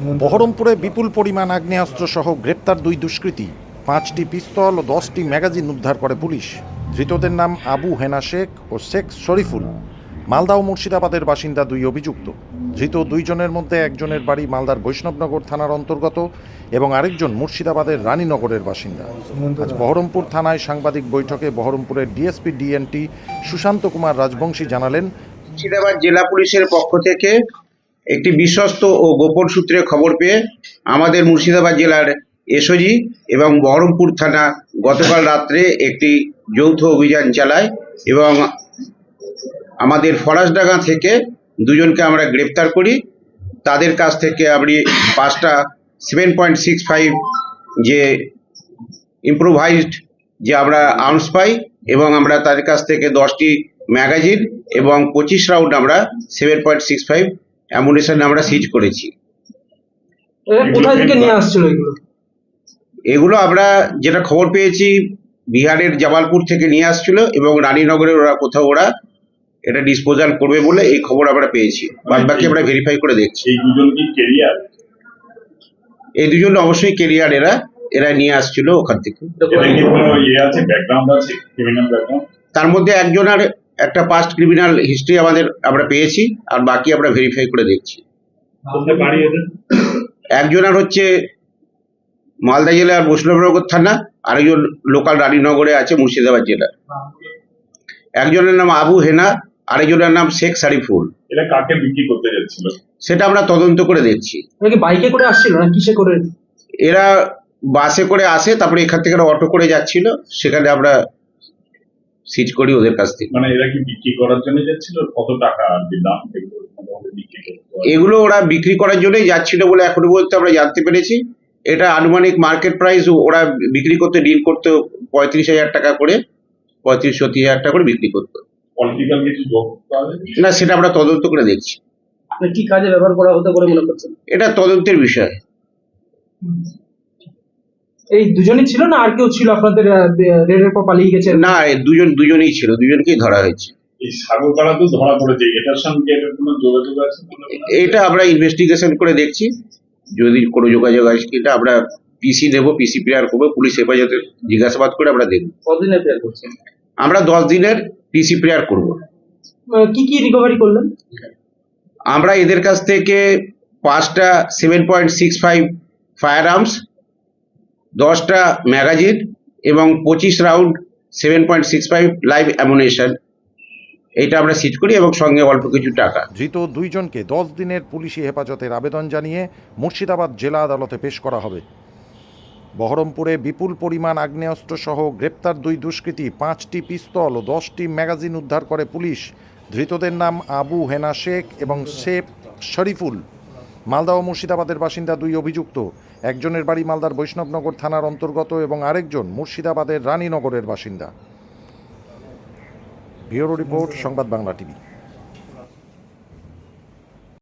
বহরমপুরে বিপুল পরিমাণ আগ্নেয়াস্ত্র সহ গ্রেপ্তার দুই দুষ্কৃতী। পাঁচটি পিস্তল ও দশটি ম্যাগাজিন উদ্ধার করে পুলিশ। ধৃতদের নাম আবু হেনা শেখ ও শেখ শরীফুল। মালদা ও মুর্শিদাবাদের বাসিন্দা দুই অভিযুক্ত। ধৃত দুইজনের মধ্যে একজনের বাড়ি মালদার বৈষ্ণবনগর থানার অন্তর্গত এবং আরেকজন মুর্শিদাবাদের রানীনগরের বাসিন্দা। আজ বহরমপুর থানায় সাংবাদিক বৈঠকে বহরমপুরের ডিএসপি ডিএনটি সুশান্ত কুমার রাজবংশী জানালেন, মুর্শিদাবাদ জেলা পুলিশের পক্ষ থেকে একটি বিশ্বস্ত ও গোপন সূত্রে খবর পেয়ে আমাদের মুর্শিদাবাদ জেলার এসওজি এবং বহরমপুর থানা গতকাল রাত্রে একটি যৌথ অভিযান চালায় এবং আমাদের ফরাসডাঙ্গা থেকে দুজনকে আমরা গ্রেপ্তার করি। তাদের কাছ থেকে আপনি পাঁচটা সেভেন পয়েন্ট সিক্স ফাইভ যে ইম্প্রোভাইজড যে আমরা আর্মস পাই এবং আমরা তাদের কাছ থেকে দশটি ম্যাগাজিন এবং পঁচিশ রাউন্ড আমরা seven point six five ammunition আমরা সিজ করেছি। এরা কোথায় থেকে নিয়ে আসছিল এগুলো? এগুলো আমরা যেটা খবর পেয়েছি বিহারের জামালপুর থেকে নিয়ে আসছিল এবং রানীনগরের ওরা কোথাও ওরা এটা ডিসপোজাল করবে বলে এই খবর আমরা পেয়েছি। বাদ বাকি আমরা ভেরিফাই করে দেখছি। এই দুজন কি কেরিয়ার এই দুজন অবশ্যই কেরিয়ার এরা এরা নিয়ে আসছিল ওখান থেকে। ইয়ে আছে ব্যাকগ্রাউন্ড আছে ক্রিমিনাল ব্যাকগ্রাউন্ড তার মধ্যে একজনের একটা পাস্ট ক্রিমিনাল হিস্ট্রি আমাদের আমরা পেয়েছি আর বাকি আমরা ভেরিফাই করে দেখছি। একজনের হচ্ছে মালদা জেলার বৈষ্ণবনগর থানা আরেকজন লোকাল রানীনগরে আছে মুর্শিদাবাদ জেলার একজনের নাম আবু হেনা আরেকজনের নাম শেখ সারিফুল। এরা কাকে বিক্রি করতে যাচ্ছিল? সেটা আমরা তদন্ত করে দেখছি। বাইকে করে আসছিল না কিসে করে? এরা বাসে করে আসে তারপরে এখান থেকে অটো করে যাচ্ছিল সেখানে আমরা সিজ করি ওদের কাছ থেকে। মানে এরা কি বিক্রি করার জন্য যাচ্ছিল? কত টাকা আর কি দাম এগুলো মোটামুটি বিক্রি করতে? এগুলো ওরা বিক্রি করার জন্যই যাচ্ছিল বলে এখনও পর্যন্ত আমরা জানতে পেরেছি। এটা আনুমানিক মার্কেট প্রাইস ওরা বিক্রি করতে ডিল করতে পঁয়ত্রিশ হাজার টাকা করে পঁয়ত্রিশ ছত্রিশ হাজার টাকা করে বিক্রি করতো। না সেটা আমরা তদন্ত করে দেখছি। আপনি কি কাজে ব্যবহার করা হতে পারে মনে করছেন? এটা তদন্তের বিষয়। এই দুজনই ছিল না? আর কেউ ছিল? আপনাদের রেডের পর পালিয়ে গেছে? না দুজন দুজনেই ছিল। দুজনকেই ধরা হয়েছে। ধরা পড়েছে। এটার সঙ্গে কোনো যোগাযোগ আছে বলে? এটা আমরা ইনভেস্টিগেশন করে দেখছি। যদি কোনো যোগাযোগ আছে এটা আমরা পিসি দেব পিসি প্রেয়ার করব পুলিশ হেফাজতে জিজ্ঞাসাবাদ করে আমরা দেখব। কদিনে প্রেয়ার করছেন? আমরা দশ দিনের পিসি প্রেয়ার করব। কি কি রিকভারি করলেন? আমরা এদের কাছ থেকে পাঁচটা seven point six five fire arms দশটা ম্যাগাজিন এবং পঁচিশ round seven point six five live ammunition. এটা আমরা সিজ করি এবং সঙ্গে অল্প কিছু টাকা। ধৃত দুইজনকে দশ দিনের পুলিশি হেফাজতের আবেদন জানিয়ে মুর্শিদাবাদ জেলা আদালতে পেশ করা হবে। বহরমপুরে বিপুল পরিমাণ আগ্নেয়াস্ত্র সহ গ্রেপ্তার দুই দুষ্কৃতী, পাঁচটি পিস্তল ও দশটি ম্যাগাজিন উদ্ধার করে পুলিশ। ধৃতদের নাম আবু হেনা শেখ এবং শেখ শরীফুল। মালদা ও মুর্শিদাবাদের বাসিন্দা দুই অভিযুক্ত। একজনের বাড়ি মালদার বৈষ্ণবনগর থানার অন্তর্গত এবং আরেকজন মুর্শিদাবাদের রানীনগরের বাসিন্দা। ব্যুরো রিপোর্ট, সংবাদ বাংলা টিভি।